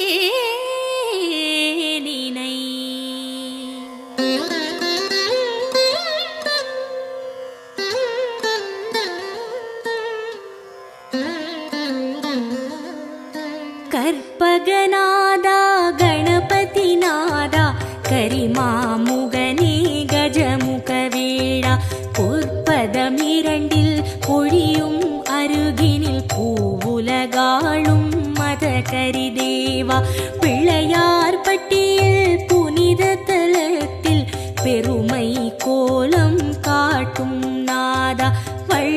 耶。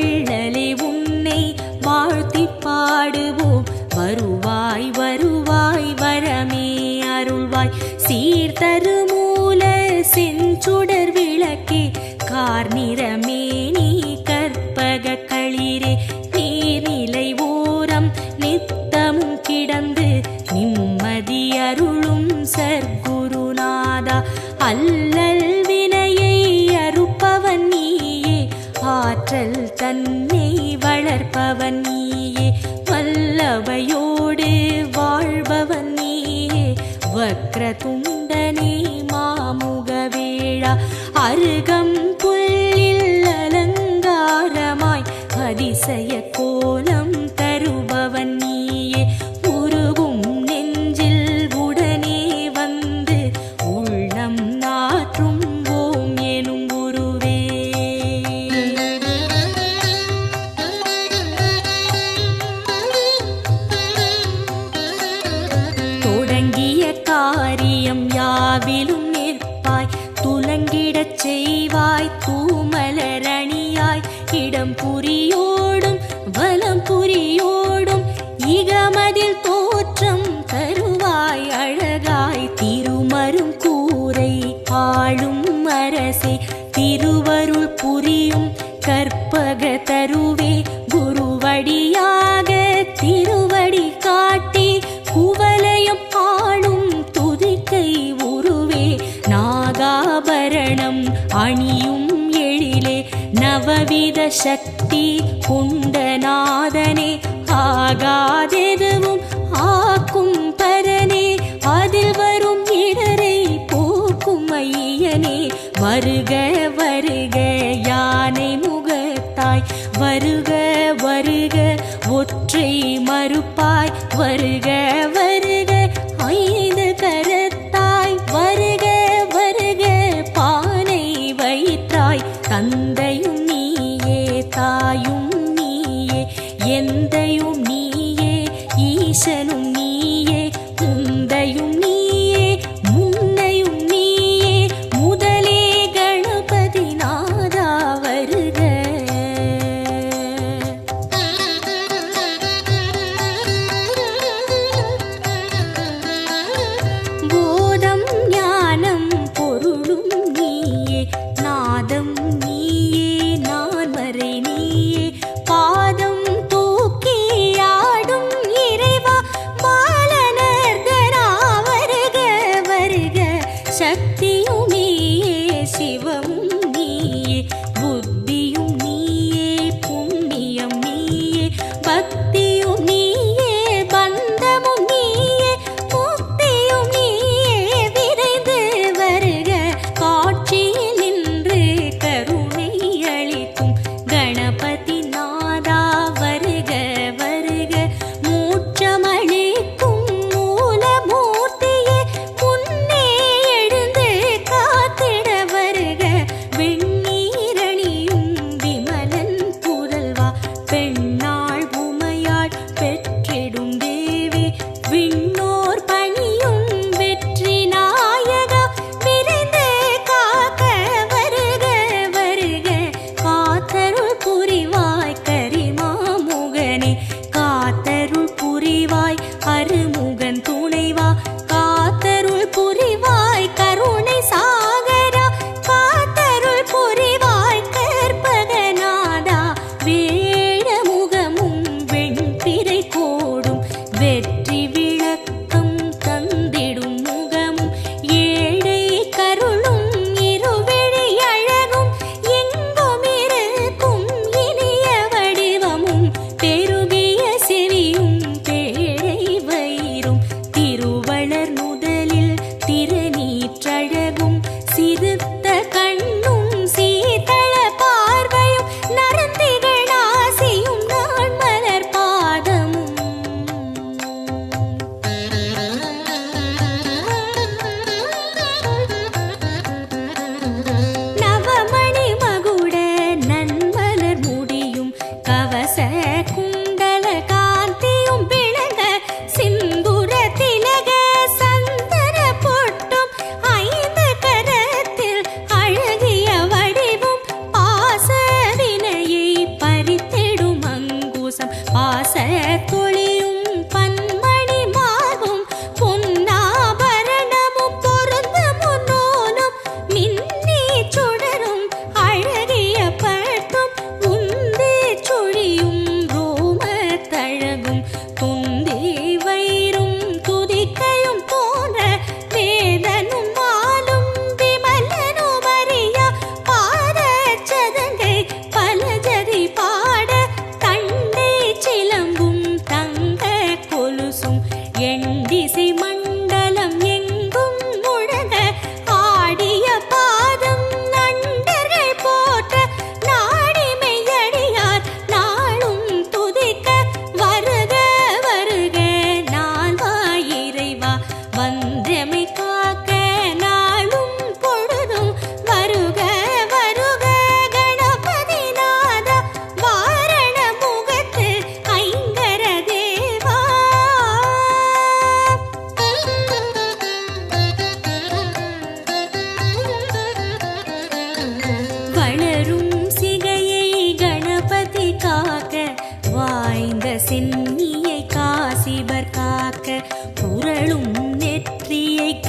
வள்ளலே உன்னை வாழ்த்தி பாடுவோம். வருவாய் வருவாய் வரமே அருள்வாய். சீர்தரு மூல செஞ்சுடர் விளக்கே. கார் நிறமே துண்டனே மாமுக மாமுகவேழா அருகம் புல்லில் அலங்காரமாய். அதிசய கோலம் த ஒளியோடும் இகமதில் தோற்றம் தருவாய் அழகாய் திருமரும் கூரை ஆளும் அரசே திருவருள் புரியும் கற்பக தருவே குருவடியாக திருவடி காட்டி குவலயம் ஆளும் துதிக்கை உருவே நாகாபரணம் அணியும் எழிலே நவவித சக்தி குண்டநாதனே. ஆகாதெதுவும் ஆக்கும் பரனே அதில் வரும் இடரை போக்கும் ஐயனே. வருக வருக யானை முகத்தாய் வருக வருக ஒற்றை மறுப்பாய் வருக அருமு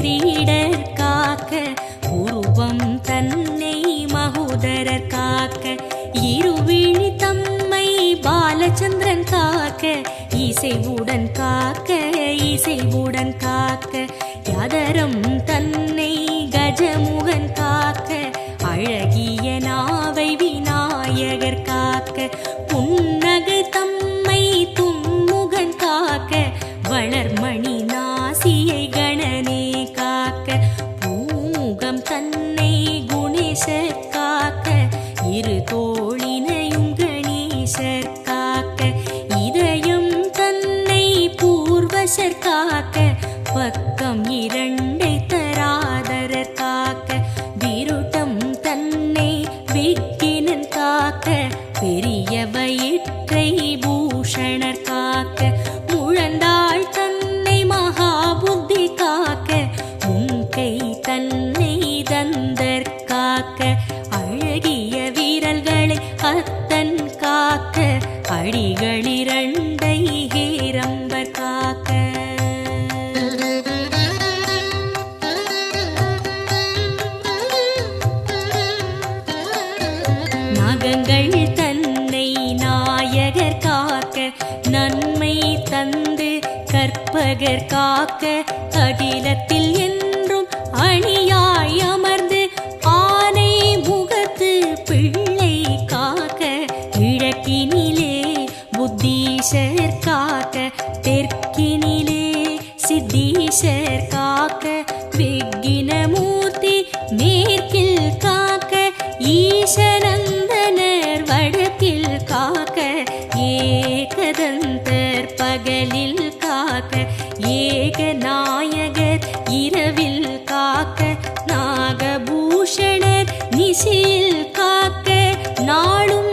தீட அழகர் காக்க கண்டர் பகலில் காக்க ஏக நாயகர் இரவில் காக்க நாகபூஷணர் நிசையில் காக்க நாளும்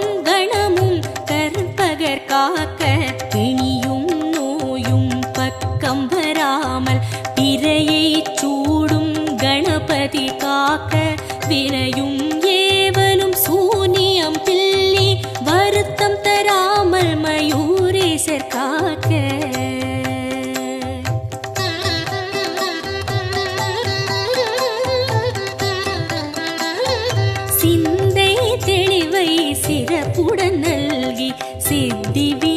சிந்தை தெளிவை சிறப்புடன் நல்கி சித்திவி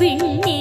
விண்ணே